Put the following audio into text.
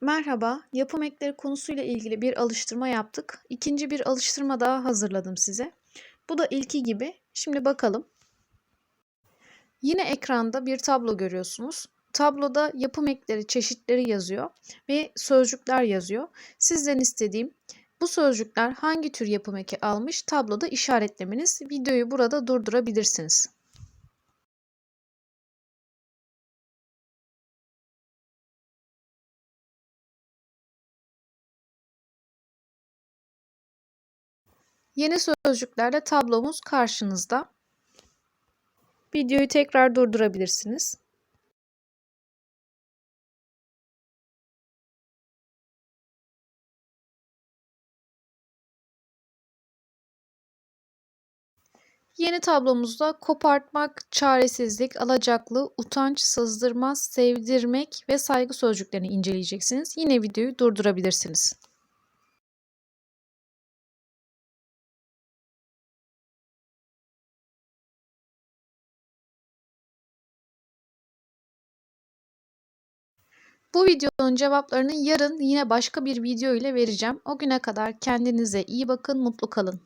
Merhaba, yapım ekleri konusuyla ilgili bir alıştırma yaptık. İkinci bir alıştırma daha hazırladım size. Bu da ilki gibi. Şimdi bakalım. Yine ekranda bir tablo görüyorsunuz. Tabloda yapım ekleri çeşitleri yazıyor ve sözcükler yazıyor. Sizden istediğim bu sözcükler hangi tür yapım eki almış tabloda işaretlemeniz. Videoyu burada durdurabilirsiniz. Yeni sözcüklerle tablomuz karşınızda. Videoyu tekrar durdurabilirsiniz. Yeni tablomuzda kopartmak, çaresizlik, alacaklı, utanç, sızdırmaz, sevdirmek ve saygı sözcüklerini inceleyeceksiniz. Yine videoyu durdurabilirsiniz. Bu videonun cevaplarını yarın yine başka bir video ile vereceğim. O güne kadar kendinize iyi bakın, mutlu kalın.